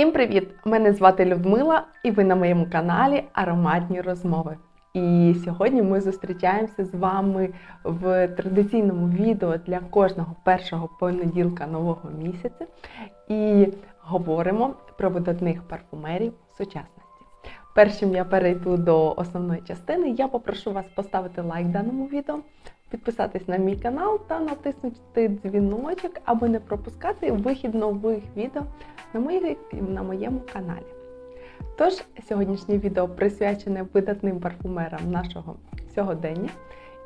Всім привіт! Мене звати Людмила, і ви на моєму каналі Ароматні розмови. І сьогодні ми зустрічаємося з вами в традиційному відео для кожного першого понеділка нового місяця і говоримо про видатних парфумерів сучасності. Першим я перейду до основної частини. Я попрошу вас поставити лайк даному відео, підписатись на мій канал та натиснути дзвіночок, аби не пропускати вихід нових відео на, моїй, на моєму каналі. Тож, сьогоднішнє відео присвячене видатним парфумерам нашого сьогодення.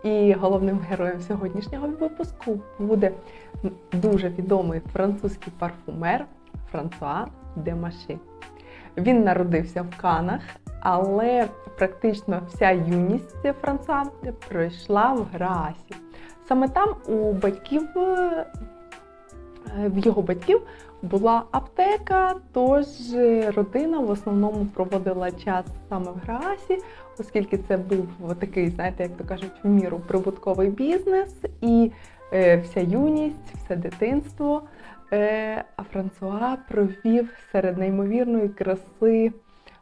І головним героєм сьогоднішнього випуску буде дуже відомий французький парфумер Франсуа Демаші. Він народився в Канах, але практично вся юність Франсуа пройшла в Граасі. Саме там у батьків, в його батьків була аптека, тож родина в основному проводила час саме в Граасі, оскільки це був такий, знаєте, як то кажуть, в міру прибутковий бізнес, і е, вся юність, все дитинство. Е, а Франсуа провів серед неймовірної краси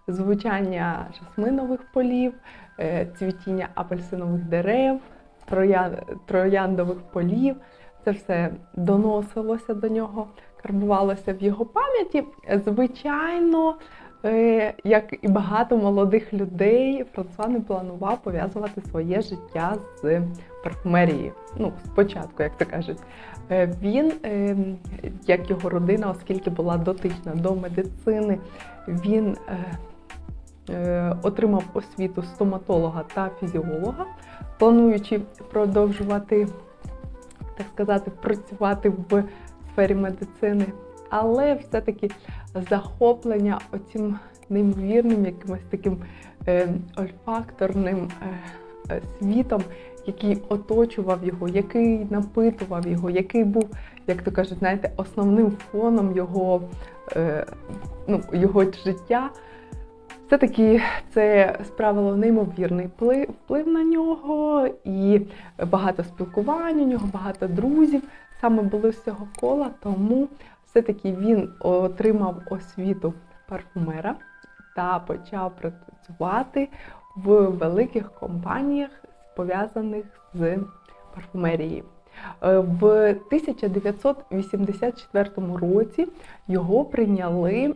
звучання жасминових полів, е, цвітіння апельсинових дерев, трояндових полів. Це все доносилося до нього, карбувалося в його пам'яті. Звичайно, е, як і багато молодих людей, Франсуа не планував пов'язувати своє життя з парфумерією. Ну, спочатку, як то кажуть. Е, він, е, як його родина, оскільки була дотична до медицини, він отримав освіту стоматолога та фізіолога, плануючи продовжувати так сказати, працювати в сфері медицини, але все-таки захоплення оцим неймовірним, якимось таким е, ольфакторним е, е, світом, який оточував його, який напитував його, який був, як то кажуть, знаєте, основним фоном його, е, ну, його життя. Все-таки це справило неймовірний вплив на нього, і багато спілкувань у нього, багато друзів саме були з цього кола, тому все-таки він отримав освіту парфумера та почав працювати в великих компаніях, пов'язаних з парфумерією. Е, в 1984 році його прийняли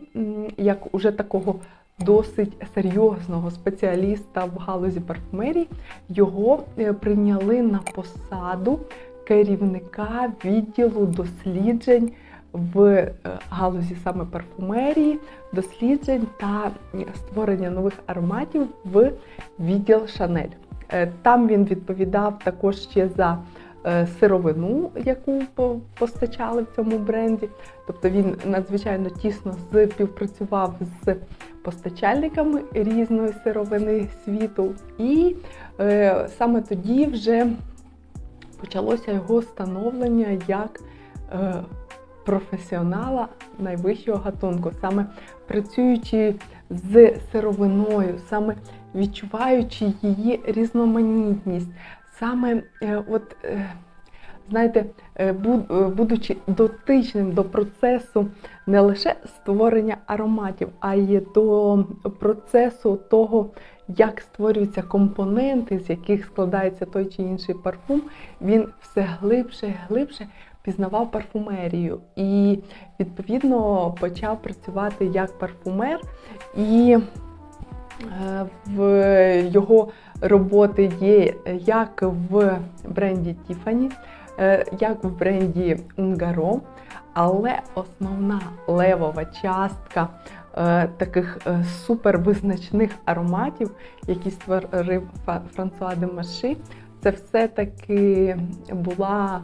як уже такого досить серйозного спеціаліста в галузі парфумерії, його е, прийняли на посаду керівника відділу досліджень в е, галузі саме парфумерії, досліджень та створення нових ароматів в відділ Шанель. Е, там він відповідав також ще за Е, сировину, яку постачали в цьому бренді. Тобто він надзвичайно тісно співпрацював з постачальниками різної сировини світу. І саме тоді вже почалося його становлення як е, професіонала найвищого гатунку, саме працюючи з сировиною, саме відчуваючи її різноманітність, саме е, от, е, знаєте, будучи дотичним до процесу не лише створення ароматів, а й до процесу того, як створюються компоненти, з яких складається той чи інший парфум, він все глибше і глибше пізнавав парфумерію і, відповідно, почав працювати як парфумер. І в його роботи є як в бренді Tiffany, е, як в бренді Ungaro, але основна левова частка е, таких е, супервизначних ароматів, які створив Франсуа де Маші, це все-таки була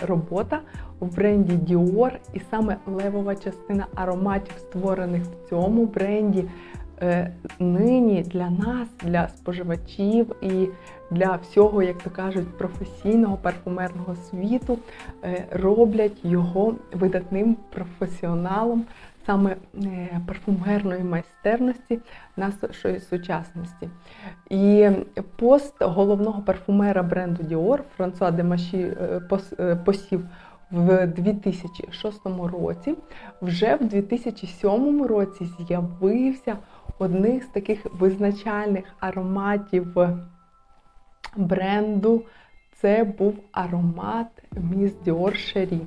робота в бренді Dior, і саме левова частина ароматів, створених в цьому бренді, Е, нині для нас, для споживачів і для всього, як то кажуть, професійного парфумерного світу е, роблять його видатним професіоналом саме е, парфумерної майстерності нашої сучасності. І пост головного парфумера бренду Dior Франсуа Демаші посів в 2006 році. Вже в 2007 році з'явився одних з таких визначальних ароматів бренду. Це був аромат Miss Dior Cherie.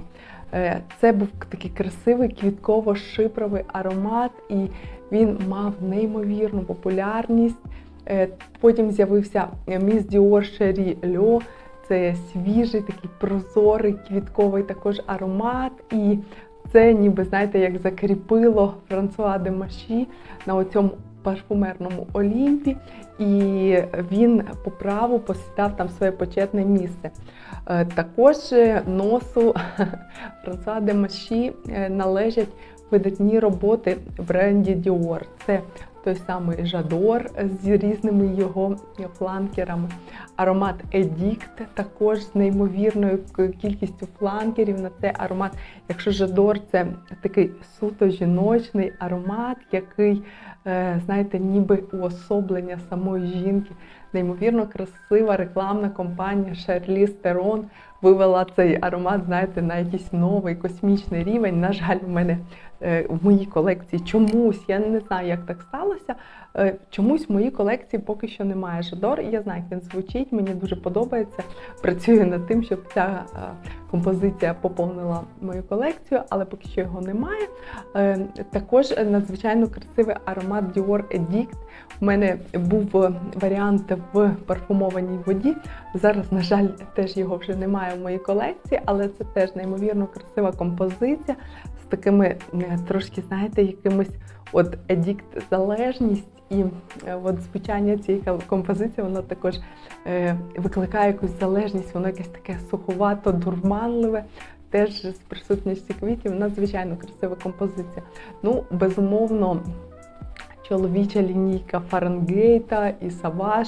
Е, Це був такий красивий квітково-шипровий аромат, і він мав неймовірну популярність. Е, Потім з'явився Miss Dior Cherie Le. Це свіжий, такий прозорий, квітковий також аромат. І це ніби, знаєте, як закріпило Франсуа де Маші на оцьому парфумерному Олімпі, і він по праву посідав там своє почетне місце. Е, Також е, носу Франсуа де Маші е, належать видатні роботи в бренді Dior. Це той самий Жадор з різними його фланкерами. Аромат Едікт також з неймовірною кількістю фланкерів на цей аромат. Якщо Жадор це такий суто жіночний аромат, який, е, знаєте, ніби уособлення самої жінки. Неймовірно красива рекламна компанія Шарліз Терон вивела цей аромат, знаєте, на якийсь новий космічний рівень. На жаль, в мене в моїй колекції чомусь, я не знаю, як так сталося. е, Чомусь в моїй колекції поки що немає Жадор. Я знаю, як він звучить, мені дуже подобається. Працюю над тим, щоб ця е, композиція поповнила мою колекцію, але поки що його немає. Е, Також надзвичайно красивий аромат Dior Edict. У мене був е, варіант в парфумованій воді. Зараз, на жаль, теж його вже немає в моїй колекції, але це теж неймовірно красива композиція такими е, трошки, знаєте, якимось от едікт залежність. І е, от звучання цієї композиції воно також е, викликає якусь залежність, воно якесь таке суховато, дурманливе, теж з присутністю квітів. Надзвичайно красива композиція. Ну, безумовно, чоловіча лінійка Фаренгейта і Саваж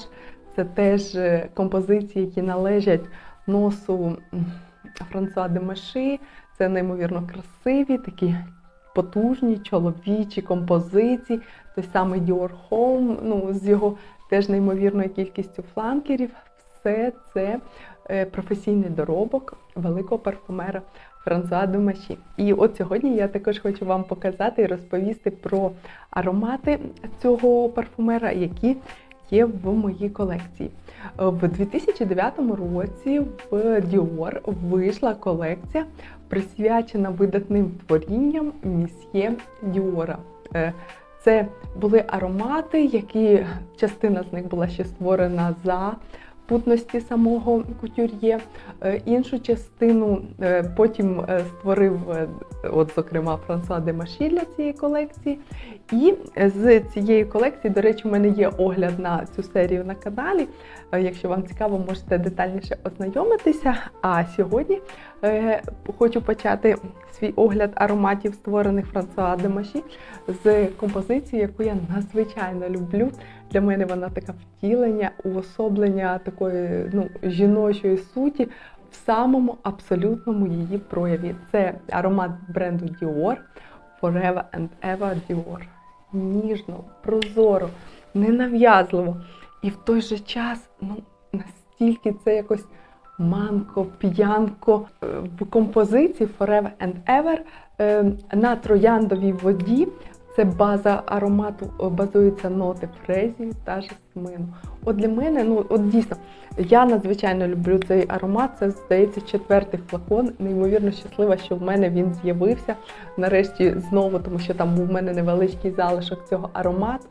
це теж композиції, які належать носу Франсуа де Маші. Це неймовірно красиві, такі потужні чоловічі композиції. Той самий Dior Home, ну, з його теж неймовірною кількістю фланкерів. Все це е, професійний доробок великого парфумера Франсуа де Маші. І от сьогодні я також хочу вам показати і розповісти про аромати цього парфумера, які є в моїй колекції. Е, В 2009 році в Dior вийшла колекція, присвячена видатним творінням місьє Діора. Е, Це були аромати, які частина з них була ще створена за путності самого кутюр'є. Е, Іншу частину е, потім е, створив, от, зокрема, Франсуа де Маші для цієї колекції. І з цієї колекції, до речі, у мене є огляд на цю серію на каналі. Якщо вам цікаво, можете детальніше ознайомитися. А сьогодні хочу почати свій огляд ароматів, створених Франсуа де Маші, з композиції, яку я надзвичайно люблю. Для мене вона така втілення, уособлення такої ну, жіночої суті в самому абсолютному її прояві. Це аромат бренду Dior Forever and Ever Dior. Ніжно, прозоро, ненав'язливо. І в той же час ну, настільки це якось манко, п'янко Е, в композиції Forever and Ever е, на трояндовій воді. Це база аромату е, базується ноти фрезії та жасмину. От для мене, ну от дійсно, я надзвичайно люблю цей аромат. Це здається четвертий флакон. Неймовірно щаслива, що в мене він з'явився нарешті знову, тому що там був в мене невеличкий залишок цього аромату.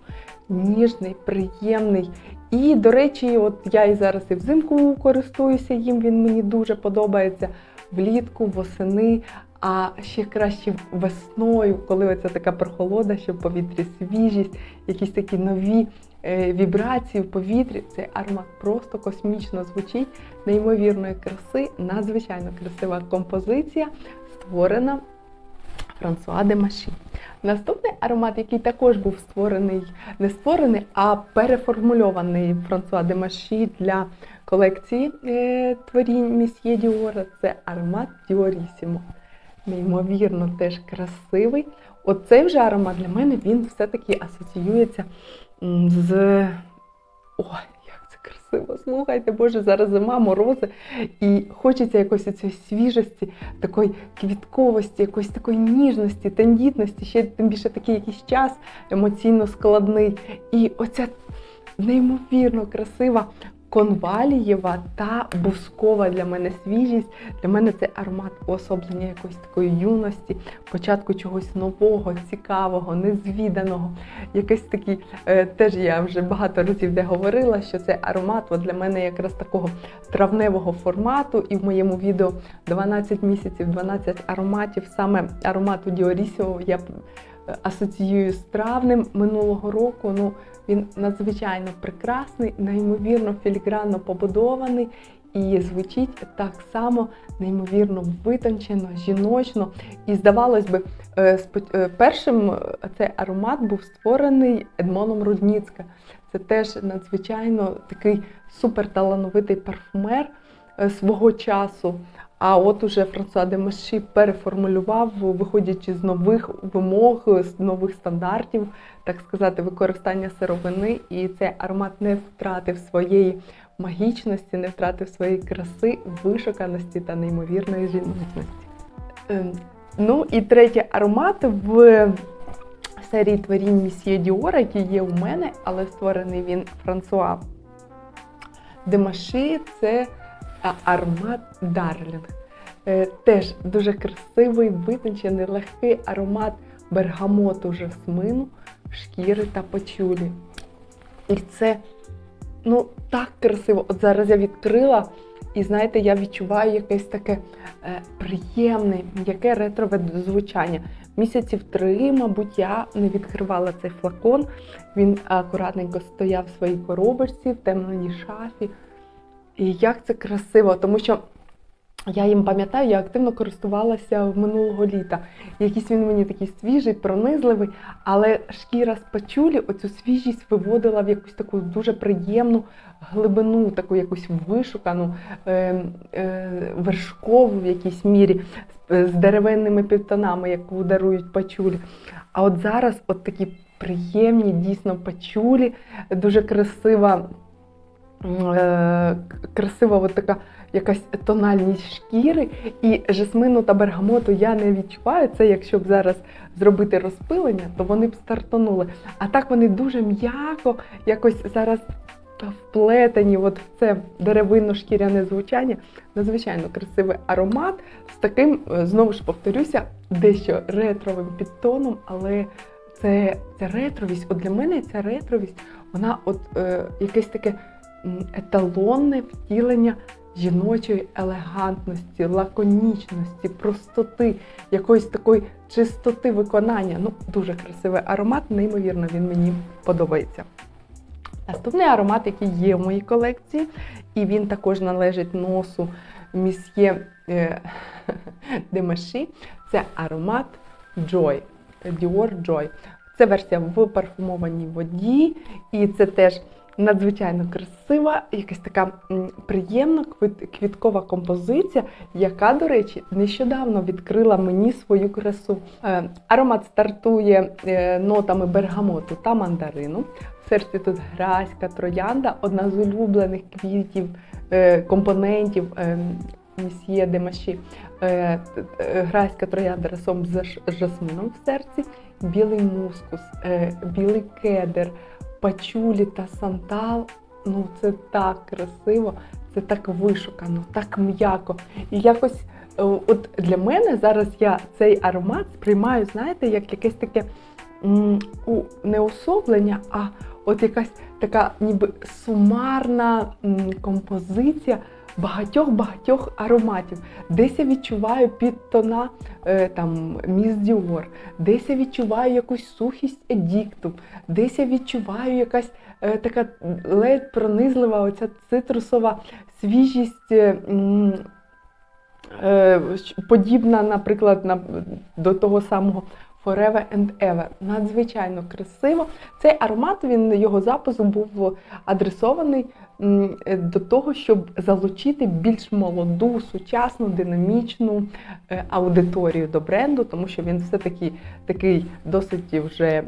Ніжний, приємний. І, до речі, от я і зараз і взимку користуюся їм. Він мені дуже подобається влітку, восени. А ще краще весною, коли оця така прохолода, що в повітрі свіжість, якісь такі нові е, вібрації в повітрі. Цей аромат просто космічно звучить, неймовірної краси, надзвичайно красива композиція, створена Франсуа де Маші. Наступний аромат, який також був створений, не створений, а переформульований Франсуа де Маші для колекції е, творінь Місьє Діора, це аромат Діорісімо. Неймовірно, теж красивий. Оцей вже аромат для мене він все-таки асоціюється з. Ой, як це красиво. Слухайте, Боже, зараз зима, морози. І хочеться якось цієї свіжості, такої квітковості, якоїсь такої ніжності, тендітності, ще тим більше такий якийсь час емоційно складний. І оця неймовірно красива конвалієва та бускова для мене свіжість. Для мене це аромат уособлення якоїсь такої юності, початку чогось нового, цікавого, незвіданого. Якийсь такий, е, теж я вже багато разів де говорила, що це аромат от для мене якраз такого травневого формату. І в моєму відео 12 місяців, 12 ароматів, саме аромату Діорісіо я асоціюю з травнем минулого року. Ну, він надзвичайно прекрасний, неймовірно філігранно побудований і звучить так само неймовірно витончено, жіночно. І здавалось би, е, е, першим е, цей аромат був створений Едмоном Рудніцька. Це теж надзвичайно такий суперталановитий парфумер свого часу. А от уже Франсуа де Маші переформулював, виходячи з нових вимог, з нових стандартів, так сказати, використання сировини, і цей аромат не втратив своєї магічності, не втратив своєї краси, вишуканості та неймовірної жіночності. Ем, Ну і третій аромат в серії творінь Місьє Діора, який є у мене, але створений він Франсуа Демаші, це аромат Дарлінг. Е, Теж дуже красивий, витончений, легкий аромат бергамоту жасмину, шкіри та пачулі. І це ну, так красиво. От зараз я відкрила, і знаєте, я відчуваю якесь таке е, приємне, м'яке ретрове звучання. Місяців три, мабуть, я не відкривала цей флакон. Він акуратненько стояв в своїй коробочці в темній шафі. І як це красиво, тому що я їм пам'ятаю, я активно користувалася минулого літа. Якийсь він мені такий свіжий, пронизливий, але шкіра з пачулі оцю свіжість виводила в якусь таку дуже приємну глибину, таку якусь вишукану, е, е, вершкову в якійсь мірі, з, з деревинними підтонами, яку дарують пачулі. А от зараз от такі приємні, дійсно пачулі, дуже красива. Е, красива от така якась тональність шкіри, і жасмину та бергамоту я не відчуваю. Це якщо б зараз зробити розпилення, то вони б стартанули. А так вони дуже м'яко, якось зараз вплетені от в це деревинно-шкіряне звучання. Надзвичайно красивий аромат з таким, е, знову ж повторюся, дещо ретровим підтоном, але це, це ретровість. От для мене ця ретровість, вона от е, якесь таке еталонне втілення жіночої елегантності, лаконічності, простоти, якоїсь такої чистоти виконання. Ну, дуже красивий аромат, неймовірно, він мені подобається. Наступний аромат, який є в моїй колекції, і він також належить носу місьє е, Демаші, це аромат Joy, Dior Joy. Це версія в парфумованій воді, і це теж надзвичайно красива, якась така приємна квіткова композиція, яка, до речі, нещодавно відкрила мені свою красу. Е, Аромат стартує е, нотами бергамоту та мандарину. В серці тут граська троянда, одна з улюблених квітів, е, компонентів місьє Демаші. Граська троянда разом з жасмином в серці, білий мускус, білий кедр, пачулі та сантал. Ну, це так красиво, це так вишукано, так м'яко. І якось е, от для мене зараз я цей аромат сприймаю, знаєте, як якесь таке не особлення, а от якась така ніби сумарна композиція багатьох-багатьох ароматів. Десь я відчуваю підтона е, там Міс Діор, десь я відчуваю якусь сухість едікту, десь я відчуваю якась е, така ледь пронизлива оця цитрусова свіжість. е, Подібна, наприклад, на, до того самого Forever and Ever. Надзвичайно красиво. Цей аромат, він його запуск був адресований до того, щоб залучити більш молоду, сучасну, динамічну е, аудиторію до бренду, тому що він все-таки такий досить вже е,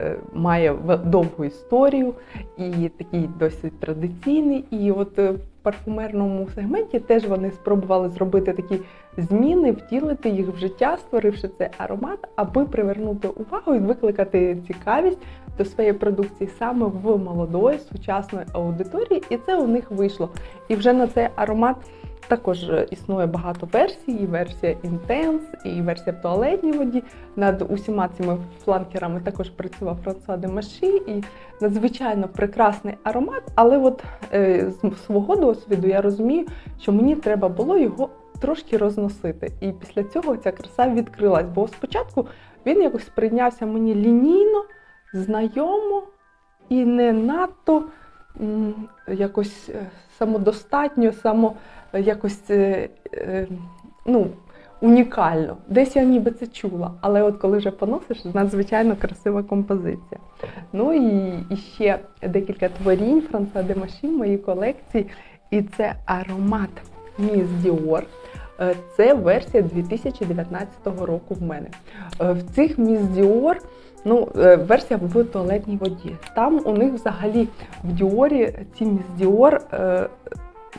е, має довгу історію і такий досить традиційний. І от е, в парфумерному сегменті теж вони спробували зробити такі зміни, втілити їх в життя, створивши цей аромат, аби привернути увагу і викликати цікавість до своєї продукції саме в молодої сучасної аудиторії, і це у них вийшло. І вже на цей аромат також існує багато версій, і версія Intense, і версія в туалетній воді. Над усіма цими фланкерами також працював Франсуа де Маші, і надзвичайно прекрасний аромат. Але от е, з свого досвіду я розумію, що мені треба було його трошки розносити. І після цього ця краса відкрилась. Бо спочатку він якось сприйнявся мені лінійно, знайомо і не надто якось е, самодостатньо, само е, якось е, ну, унікально. Десь я ніби це чула, але от коли вже поносиш, надзвичайно красива композиція. Ну і, і ще декілька творінь Франца де Маші в моїй колекції. І це аромат Міс Діор. Е, Це версія 2019 року в мене. Е, В цих Міс Діор ну, е, версія в туалетній воді. Там у них взагалі в Діорі ці Діор, е,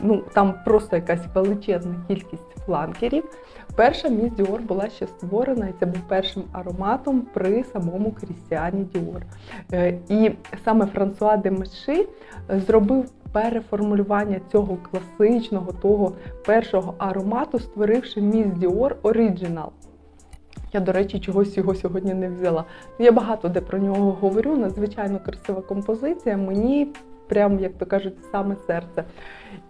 ну там просто якась величезна кількість фланкерів. Перша Міс Діор була ще створена, і це був першим ароматом при самому Крістіані Діор. І саме Франсуа де Меши зробив переформулювання цього класичного, того першого аромату, створивши Міс Діор Original. Я, до речі, чогось його сьогодні не взяла. Я багато де про нього говорю. Надзвичайно красива композиція. Мені прям, як то кажуть, саме серце.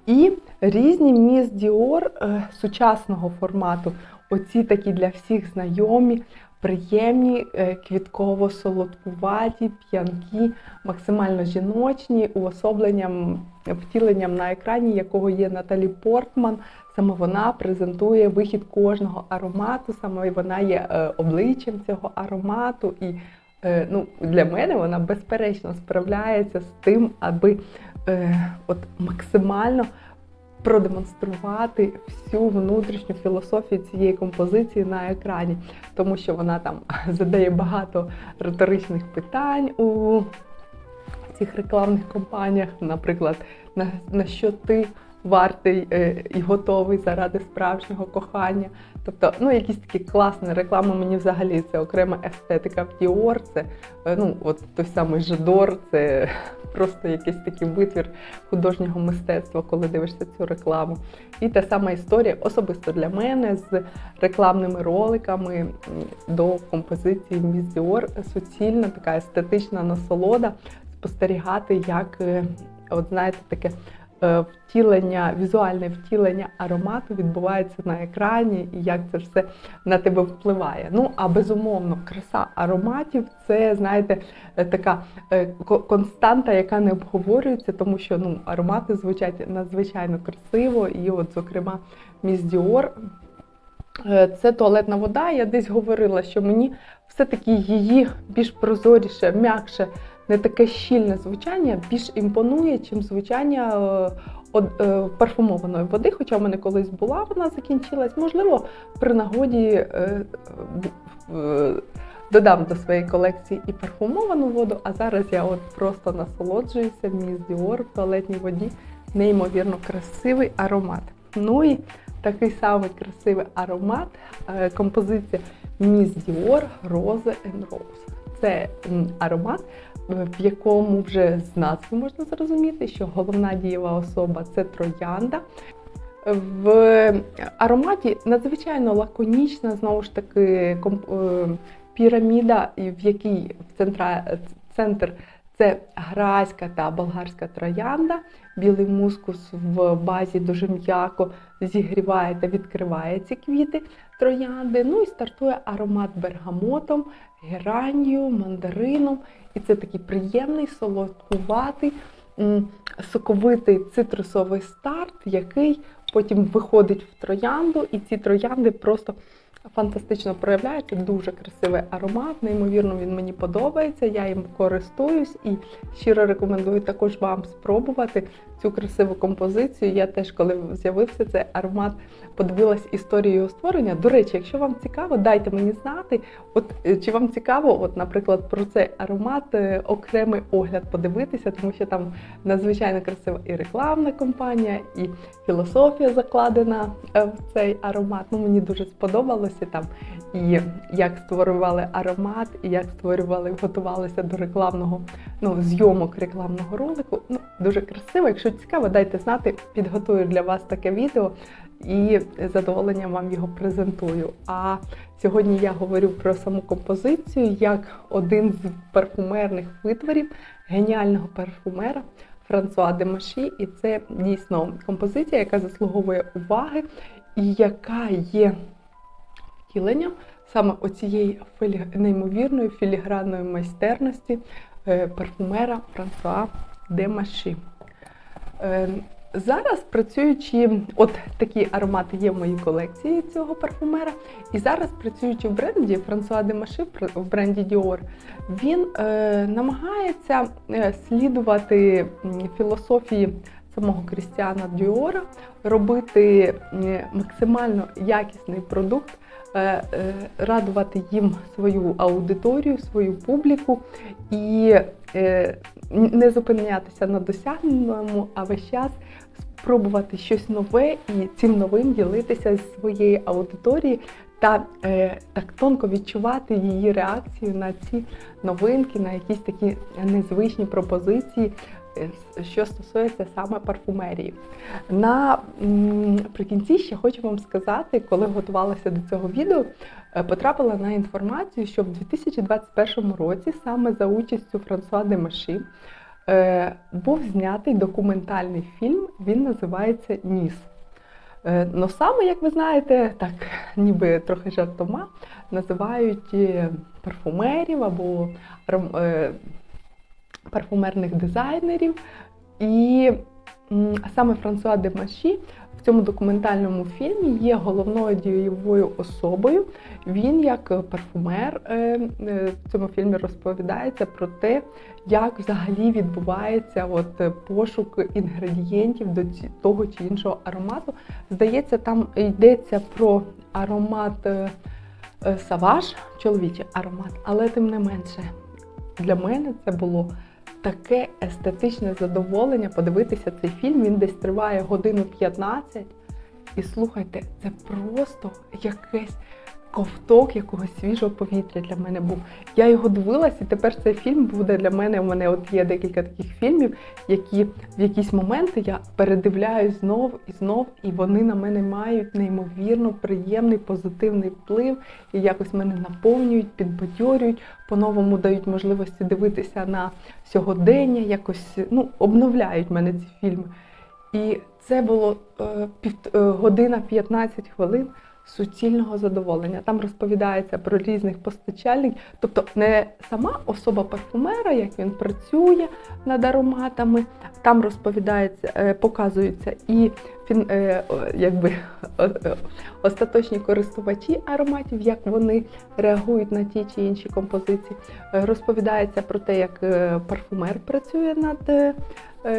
І різні міс Діор е, сучасного формату. Оці такі для всіх знайомі, приємні, е, квітково-солодкуваті, п'янкі, максимально жіночні, уособленням, втіленням на екрані, якого є Наталі Портман. Саме вона презентує вихід кожного аромату, саме вона є е, обличчям цього аромату. І е, ну, для мене вона безперечно справляється з тим, аби от максимально продемонструвати всю внутрішню філософію цієї композиції на екрані, тому що вона там задає багато риторичних питань у цих рекламних кампаніях, наприклад, на, на що ти вартий е, і готовий заради справжнього кохання. Тобто, ну якісь такі класні реклами. Мені взагалі це окрема естетика в Діор. Це е, ну от той самий Жадор, це просто якийсь такий витвір художнього мистецтва, коли дивишся цю рекламу. І та сама історія особисто для мене з рекламними роликами до композиції Міс Діор суцільна така естетична насолода спостерігати, як е, от знаєте, таке втілення, візуальне втілення аромату відбувається на екрані, і як це все на тебе впливає. Ну а безумовно, краса ароматів це, знаєте, е, така е, константа, яка не обговорюється, тому що ну, аромати звучать надзвичайно красиво, і, от, зокрема, Міс е, Це туалетна вода. Я десь говорила, що мені все-таки її більш прозоріше, м'якше, не таке щільне звучання більш імпонує, чим звучання е, е, парфумованої води. Хоча в мене колись була, вона закінчилась. Можливо, при нагоді е, додам до своєї колекції і парфумовану воду, а зараз я от просто насолоджуюся Міс Діор в туалетній воді. Неймовірно красивий аромат. Ну і такий самий красивий аромат, композиція Міс Діор Rose and Rose. Це аромат, в якому вже з назви можна зрозуміти, що головна дієва особа це троянда. В ароматі надзвичайно лаконічна, знову ж таки, е, піраміда, в якій в центра, центр це грайська та болгарська троянда. Білий мускус в базі дуже м'яко зігріває та відкриває ці квіти троянди. Ну і стартує аромат бергамотом, геранью, мандарином. І це такий приємний, солодкуватий, соковитий цитрусовий старт, який потім виходить в троянду, і ці троянди просто фантастично проявляється. Дуже красивий аромат. Неймовірно, він мені подобається. Я їм користуюсь і щиро рекомендую також вам спробувати цю красиву композицію. Я теж, коли з'явився цей аромат, подивилась історію його створення. До речі, якщо вам цікаво, дайте мені знати. От е, чи вам цікаво, от, наприклад, про цей аромат е, окремий огляд подивитися, тому що там надзвичайно красива і рекламна кампанія, і філософія закладена е, в цей аромат. Ну мені дуже сподобалося там і як створювали аромат, і як створювали, готувалися до рекламного ну, зйомок рекламного ролику. Ну дуже красиво. Цікаво, дайте знати, підготую для вас таке відео і з задоволенням вам його презентую. А сьогодні я говорю про саму композицію як один з парфумерних витворів геніального парфумера. Франсуа де Маші, і це дійсно композиція, яка заслуговує уваги, і яка є втіленням саме оцієї філі... неймовірної філігранної майстерності е, парфумера Франсуа де Маші. Е, Зараз працюючи, от такі аромати є в моїй колекції цього парфумера. І зараз працюючи в бренді Франсуа де Маши, в бренді Dior, він е, намагається е, слідувати філософії самого Крістіана Діора, робити максимально якісний продукт, е, е, радувати їм свою аудиторію, свою публіку і е, не зупинятися на досягненому, а весь час спробувати щось нове і цим новим ділитися з своєю аудиторією та е, так тонко відчувати її реакцію на ці новинки, на якісь такі незвичні пропозиції, е, що стосується саме парфумерії. Наприкінці ще хочу вам сказати, коли готувалася до цього відео, потрапила на інформацію, що в 2021 році саме за участю Франсуа де Маші е, був знятий документальний фільм, він називається Ніс. Е, ну саме, як ви знаєте, так ніби трохи жартома, називають е, парфумерів або е, парфумерних дизайнерів. І саме Франсуа де Маші цьому документальному фільмі є головною дієвою особою. Він, як парфумер, в цьому фільмі розповідається про те, як взагалі відбувається от пошук інгредієнтів до того чи іншого аромату. Здається, там йдеться про аромат саваж, чоловічий аромат, але тим не менше, для мене це було таке естетичне задоволення подивитися цей фільм. Він десь триває годину 15. І слухайте, це просто якесь ковток якогось свіжого повітря для мене був. Я його дивилась, і тепер цей фільм буде для мене. У мене от є декілька таких фільмів, які в якісь моменти я передивляю знов і знов, і вони на мене мають неймовірно приємний позитивний вплив і якось мене наповнюють, підбадьорюють, по-новому дають можливості дивитися на сьогодення, якось ну, обновляють мене ці фільми. І це було е, пів, е, година 15 хвилин суцільного задоволення. Там розповідається про різних постачальників, тобто не сама особа парфумера, як він працює над ароматами. Там розповідається, е, показуються і е, якби, остаточні користувачі ароматів, як вони реагують на ті чи інші композиції. Е, розповідається про те, як парфумер працює над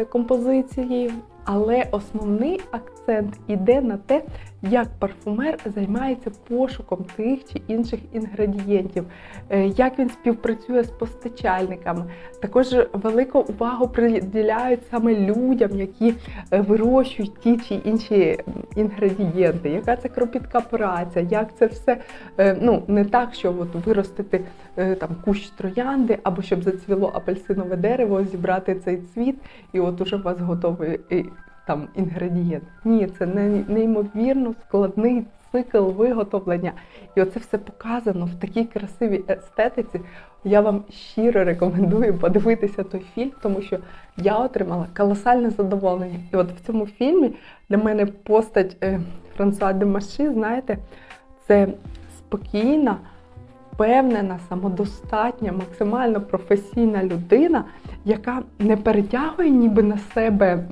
композицією. Але основний акцент іде на те, як парфумер займається пошуком тих чи інших інгредієнтів, е, як він співпрацює з постачальниками. Також велику увагу приділяють саме людям, які е, вирощують ті чи інші інгредієнти, яка це кропітка праця, як це все е, ну не так, що от виростити там кущ троянди, або щоб зацвіло апельсинове дерево, зібрати цей цвіт, і от уже у вас готовий там інгредієнт. Ні, це неймовірно складний цикл виготовлення. І оце все показано в такій красивій естетиці. Я вам щиро рекомендую подивитися той фільм, тому що я отримала колосальне задоволення. І от в цьому фільмі для мене постать е, Франсуа де Маші, знаєте, це спокійна, впевнена, самодостатня, максимально професійна людина, яка не перетягує ніби на себе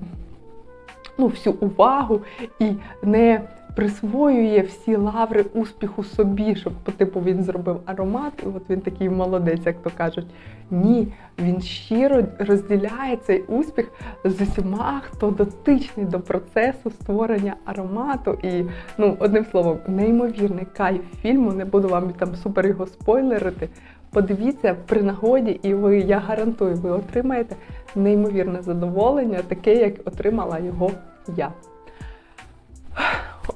ну, всю увагу і не присвоює всі лаври успіху собі, щоб по типу він зробив аромат, і от він такий молодець, як то кажуть. Ні, він щиро розділяє цей успіх з усіма, хто дотичний до процесу створення аромату. І ну, одним словом, неймовірний кайф фільму. Не буду вам там супер його спойлерити. Подивіться при нагоді, і ви, я гарантую, ви отримаєте неймовірне задоволення, таке, як отримала його я.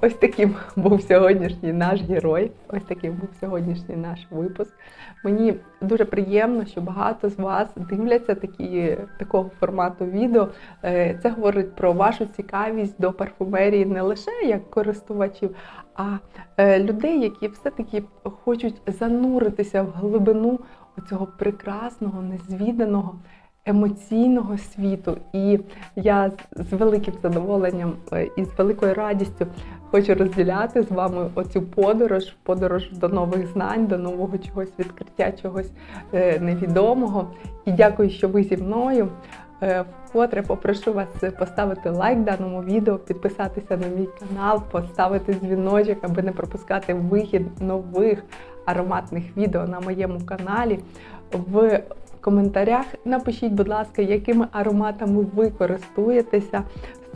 Ось таким був сьогоднішній наш герой. Ось таким був сьогоднішній наш випуск. Мені дуже приємно, що багато з вас дивляться такі, такого формату відео. Е, Це говорить про вашу цікавість до парфумерії не лише як користувачів, а е, людей, які все-таки хочуть зануритися в глибину цього прекрасного, незвіданого. Емоційного світу, і я з- великим задоволенням е, і з великою радістю хочу розділяти з вами оцю подорож, подорож до нових знань, до нового чогось відкриття, чогось е, невідомого. І дякую, що ви зі мною. Вкотре попрошу вас поставити лайк даному відео, підписатися на мій канал, поставити дзвіночок, аби не пропускати вихід нових ароматних відео на моєму каналі. В коментарях напишіть, будь ласка, якими ароматами ви користуєтеся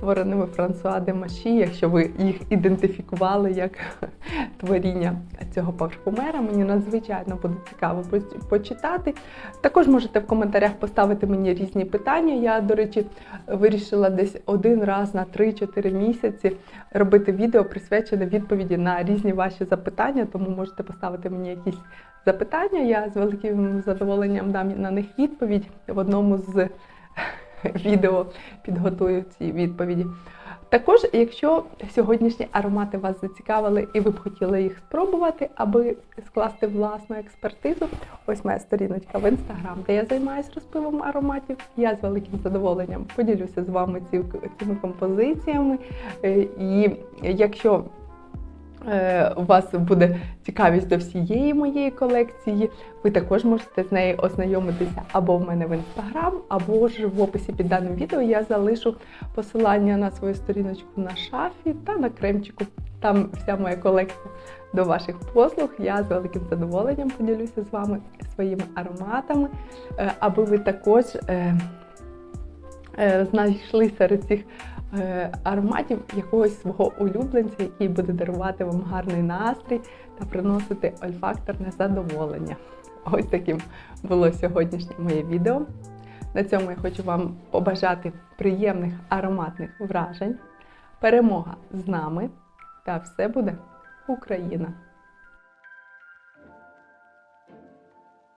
створеними Франсуа де Маші, якщо ви їх ідентифікували як творіння цього парфумера. Мені надзвичайно буде цікаво почитати. Також можете в коментарях поставити мені різні питання. Я, до речі, вирішила десь один раз на 3-4 місяці робити відео присвячене відповіді на різні ваші запитання, тому можете поставити мені якісь запитання. Я з великим задоволенням дам на них відповідь в одному з відео підготую ці відповіді. Також, якщо сьогоднішні аромати вас зацікавили і ви б хотіли їх спробувати, аби скласти власну експертизу, ось моя сторіночка в інстаграм, де я займаюся розпивом ароматів. Я з великим задоволенням поділюся з вами цими композиціями. Е, І якщо у вас буде цікавість до всієї моєї колекції, ви також можете з нею ознайомитися або в мене в інстаграм, або ж в описі під даним відео я залишу посилання на свою сторіночку на шафі та на кремчику. Там вся моя колекція до ваших послуг. Я з великим задоволенням поділюся з вами своїми ароматами, е, аби ви також е, е, знайшли серед цих е, ароматів якогось свого улюбленця, який буде дарувати вам гарний настрій та приносити ольфакторне задоволення. Ось таким було сьогоднішнє моє відео. На цьому я хочу вам побажати приємних ароматних вражень. Перемога з нами та все буде Україна!